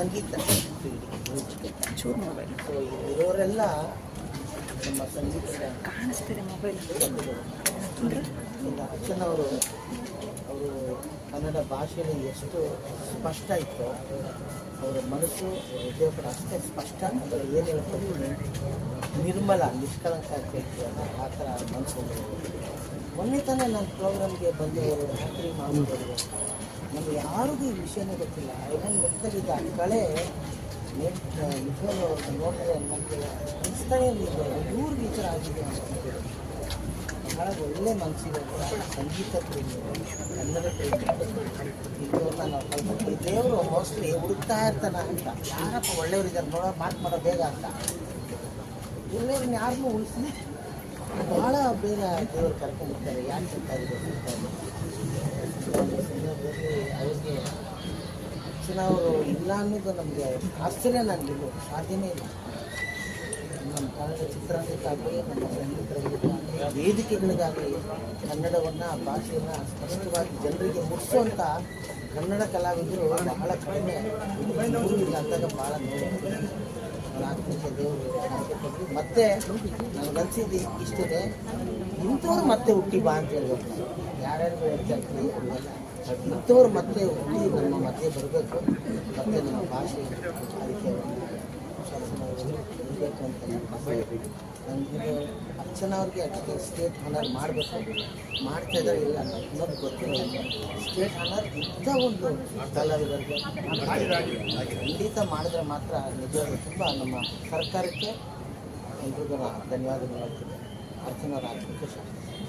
ಸಂಗೀತ ಚೂರು ಮೊಬೈಲ್ ಇರೋರೆಲ್ಲ ನಮ್ಮ ಸಂಗೀತ ಕಾಣಿಸ್ತಿದೆ ಮೊಬೈಲ್ ಈಗ ಅರ್ಚನವರು ಅವರು ಕನ್ನಡ ಭಾಷೆಯಲ್ಲಿ ಎಷ್ಟು ಸ್ಪಷ್ಟ ಇತ್ತು ಅವರ ಮನಸ್ಸು ದೇವರ ಅಷ್ಟೇ ಸ್ಪಷ್ಟ ಅಂದರೆ ಏನು ಹೇಳ್ಕೊಂಡು ನಿರ್ಮಲ ನಿಷ್ಕಳಂಕ ಅಂತ ಹೇಳ್ತೀವಲ್ಲ ಆ ಥರ ಮನಸ್ಸು. ಮೊನ್ನೆ ತಾನೇ ನನ್ನ ಪ್ರೋಗ್ರಾಮ್ಗೆ ಬಂದು ರಾತ್ರಿ ಮಾಡಿದವರು ನಮಗೆ ಯಾರಿಗೂ ಈ ವಿಷಯನೇ ಗೊತ್ತಿಲ್ಲ. ಐವನ್ ಗೊತ್ತಲ್ಲಿದ್ದ ಆ ಕಳೆ ನೋಡಿದ್ರೆ ನಮಗೆ ಇರಲಿಲ್ಲ ಇವ್ರಿಗೆ ಈ ಥರ ಆಗಿದೆ ಬಹಳ ಒಳ್ಳೆ ಮನಸ್ಸಿಗೆ ಸಂಗೀತ ಪ್ರೇಮಿ, ಕನ್ನಡ ಪ್ರೇಮಿ. ದೇವರು ಮೋಸ್ಟ್ಲಿ ಹುಡುಕ್ತಾ ಇರ್ತಾನ ಅಂತ. ಯಾರಪ್ಪ ಒಳ್ಳೆಯವರಿದ್ದಾರೆ ನೋಡೋ, ಮಾತು ಮಾಡೋ ಬೇಗ ಅಂತ. ಒಳ್ಳೆಯವ್ರನ್ನ ಯಾರನ್ನೂ ಉಳಿಸಿ ಭಾಳ ಬೇಗ ದೇವರು ಕರ್ಕೊಂಡಿರ್ತಾರೆ. ಯಾಕೆ ಅಂತ ಇದೆ ಒಂದು ಸಂದರ್ಭದಲ್ಲಿ ಅವ್ರಿಗೆ ಅವರು ಇಲ್ಲ ಅನ್ನೋದು ನಮಗೆ ಆಶ್ಚರ್ಯ ನನಗಿಲ್ಲ ಸಾಧ್ಯನೇ ಇಲ್ಲ. ನಮ್ಮ ಕನ್ನಡ ಚಿತ್ರರಂಗಕ್ಕಾಗಲಿ, ನಮ್ಮ ಸಂಗೀತರಂಗಕ್ಕಾಗಲಿ, ವೇದಿಕೆಗಳಿಗಾಗಲಿ ಕನ್ನಡವನ್ನು, ಭಾಷೆಯನ್ನು ಸ್ಪಷ್ಟವಾಗಿ ಜನರಿಗೆ ಮುಟ್ಟಿಸುವಂಥ ಕನ್ನಡ ಕಲಾವಿದರು ಬಹಳ ಕಡಿಮೆ. ಅಂದಾಗ ಭಾಳ ನೋವು. ದೇವರು ಮತ್ತೆ ನನಗನ್ಸಿದ್ದು ಇಷ್ಟಿದೆ ಇಂಥವ್ರು ಮತ್ತೆ ಹುಟ್ಟಿ ಬಾ ಅಂತ ಹೇಳ್ಬೇಕು. ಯಾರ್ಯಾರು ಹೇಳ್ತಾ ಇರ್ತೀವಿ ಅವ್ರಿಗೆಲ್ಲ ಮತ್ತೆ ಹುಟ್ಟಿ ನಮ್ಮ ಮಧ್ಯೆ ಬರಬೇಕು. ಮತ್ತೆ ನಮ್ಮ ಭಾಷೆ ಅದಕ್ಕೆ ಇರಬೇಕು ಅಂತ ನನಗೆ ಅರ್ಚನಾ ಅವ್ರಿಗೆ ಅದಕ್ಕೆ ಸ್ಟೇಟ್ ಹನರ್ ಮಾಡಬೇಕು. ಮಾಡ್ತಾ ಇದ್ದಾರೆ ಇಲ್ಲ ಅನ್ನೋದು ಗೊತ್ತಿಲ್ಲ. ಸ್ಟೇಟ್ ಹನರ್ ಇಂಥ ಒಂದು ಕಲಾವಿದರಿಗೆ ಖಂಡಿತ ಮಾಡಿದ್ರೆ ಮಾತ್ರ ನಿಜವಾಗ್ಲೂ ತುಂಬ ನಮ್ಮ ಸರ್ಕಾರಕ್ಕೆ ಎಲ್ರಿಗೂ ಧನ್ಯವಾದಗಳು ಅರ್ಚನಾ ಅವ್ರ ಶಾಂತಿ